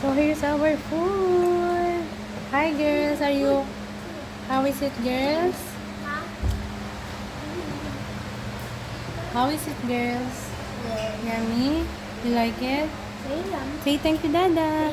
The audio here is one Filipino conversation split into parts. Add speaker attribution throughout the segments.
Speaker 1: So here's our food. Hi girls, are you? How is it girls? How is it girls? Yummy? You like it? Say thank you dada.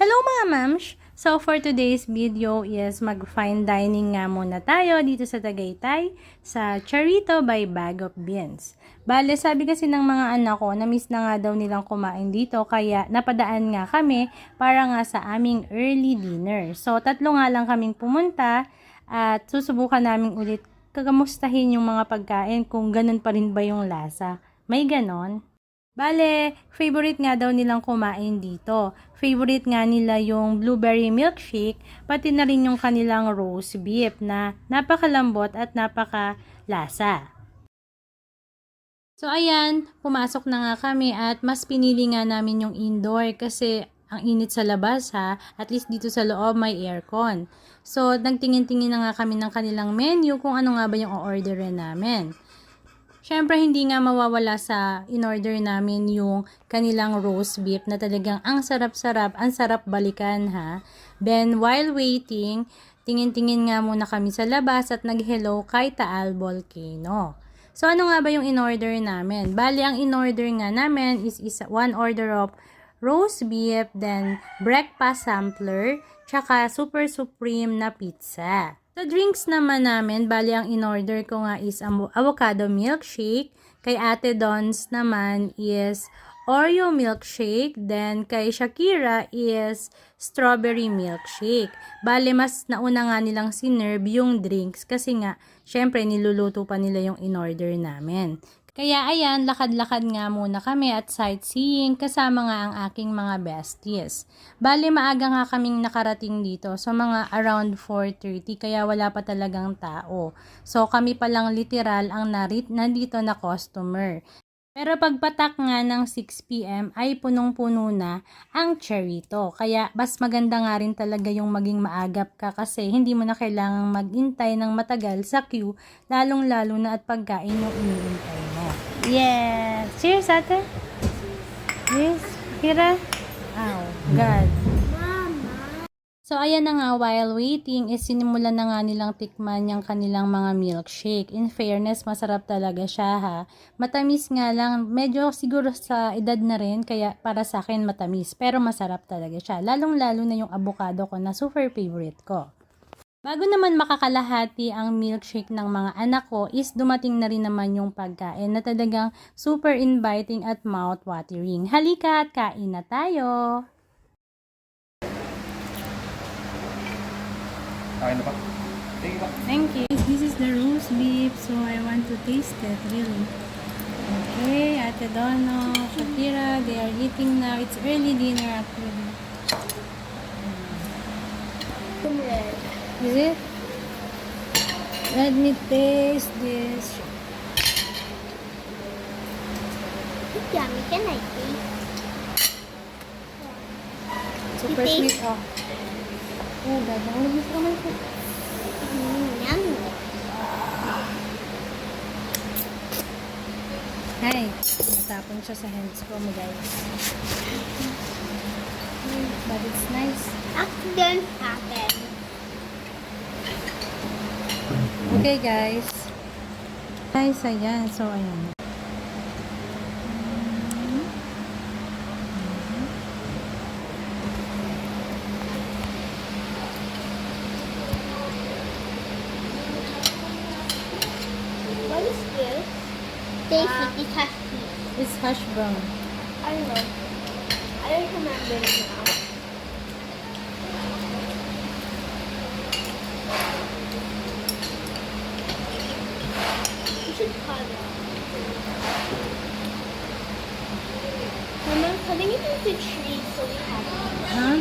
Speaker 1: Hello mga mams! So for today's video is mag-fine dining nga muna tayo dito sa Tagaytay sa Charito by Bag of Beans. Bale, sabi kasi ng mga anak ko na miss na nga daw nilang kumain dito kaya napadaan nga kami para nga sa aming early dinner. So tatlo nga lang kaming pumunta at susubukan namin ulit kagamustahin yung mga pagkain kung ganun pa rin ba yung lasa. May ganon? Bale, favorite nga daw nilang kumain dito. Favorite nga nila yung blueberry milkshake, pati na rin yung kanilang roast beef na napakalambot at napakalasa. So ayan, pumasok na nga kami at mas pinili nga namin yung indoor kasi ang init sa labas ha, at least dito sa loob may aircon. So nagtingin-tingin na nga kami ng kanilang menu kung ano nga ba yung orderin namin. Siyempre, hindi nga mawawala sa in-order namin yung kanilang roast beef na talagang ang sarap-sarap, ang sarap balikan ha. Then, while waiting, tingin-tingin nga muna kami sa labas at nag-hello kay Taal Volcano. So, ano nga ba yung in-order namin? Bali, ang in-order nga namin is, is one order of roast beef, then breakfast sampler, tsaka super supreme na pizza. Sa drinks naman namin, bali ang in-order ko nga is avocado milkshake. Kay Ate Dons naman is Oreo milkshake. Then kay Shakira is strawberry milkshake. Bali mas nauna nga nilang sinerve yung drinks kasi nga syempre niluluto pa nila yung in-order namin. Kaya ayan, lakad-lakad nga muna kami at sightseeing kasama nga ang aking mga besties. Bali maaga nga kaming nakarating dito, so mga around 4.30 kaya wala pa talagang tao. So kami pa lang literal ang narit nandito na customer. Pero pagpatak nga ng 6pm ay punong-puno na ang Cherito. Kaya mas maganda nga rin talaga yung maging maagap ka kasi hindi mo na kailangang maghintay ng matagal sa queue, lalong-lalo na at pagkain yung iniintay. Yes! Cheers, ate! Yes! Kira! Oh, God! So, ayan na nga, while waiting, is sinimulan na nga nilang tikman yung kanilang mga milkshake. In fairness, masarap talaga siya ha. Matamis nga lang, medyo siguro sa edad na rin, kaya para sa akin matamis. Pero masarap talaga siya. Lalong-lalo na yung avocado ko na super favorite ko. Bago naman makakalahati ang milkshake ng mga anak ko is dumating na rin naman yung pagkain na talagang super inviting at mouth-watering. Halika at kain na tayo!
Speaker 2: Kain na pa. Sige pa.
Speaker 1: Thank you. This is the roast beef, so I want to taste it, really. Okay, Ate Dono, Shakira, they are eating now. It's early dinner actually. Is it? Let me taste this.
Speaker 3: Yummy, can I taste?
Speaker 1: Super
Speaker 3: You
Speaker 1: sweet. Oh. Oh, ganda. Oh, gusto ko man ito.
Speaker 3: Mm, yummy.
Speaker 1: Hi. Natapon siya sa hands ko mo, guys. Mm, But it's nice.
Speaker 3: Accident happened.
Speaker 1: Okay, guys. Guys, ayan. So, ayan.
Speaker 3: What is this? Tasty, uh, it has cheese.
Speaker 1: It's hash brown.
Speaker 3: I don't know. I don't remember it now. You should cut it. Mama, I'm cutting it into trees so we have
Speaker 1: Huh?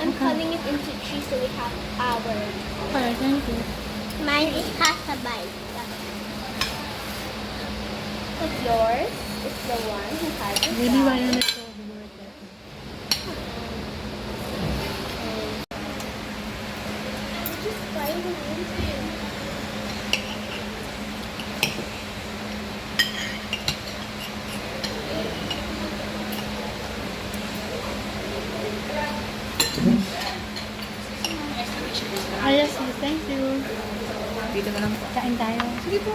Speaker 3: I'm
Speaker 1: Okay.
Speaker 3: cutting it into trees so we have our
Speaker 1: Okay, thank you.
Speaker 3: Mine is kasabay. What's yours? It's the one who has it.
Speaker 1: Maybe why not let's go over there.
Speaker 3: Just find the Ah, Sige. Ayos, thank you. Dito na lang po.
Speaker 1: Kain tayo.
Speaker 3: Sige po.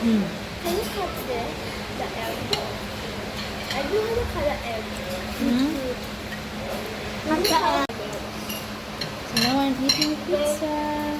Speaker 1: Hmm.
Speaker 3: can you help me? The airport. I do want to call the airport.
Speaker 1: Hmm?
Speaker 3: Not the airport.
Speaker 1: So now I'm eating pizza.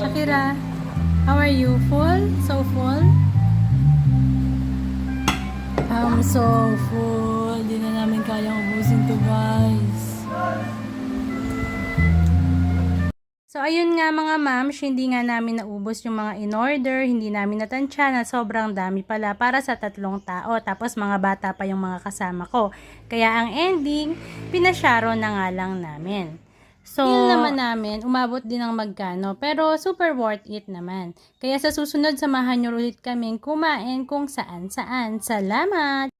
Speaker 1: Shakira, how are you? Full? So full? I'm so full. Di na namin kayang. So, ayun nga mga ma'ams, hindi nga namin naubos yung mga in-order, hindi namin natansya na sobrang dami pala para sa tatlong tao, tapos mga bata pa yung mga kasama ko. Kaya ang ending, pinasyaro na nga lang namin. So, yun naman namin, umabot din ng magkano, pero super worth it naman. Kaya sa susunod, samahan nyo ulit kaming kumain kung saan-saan. Salamat!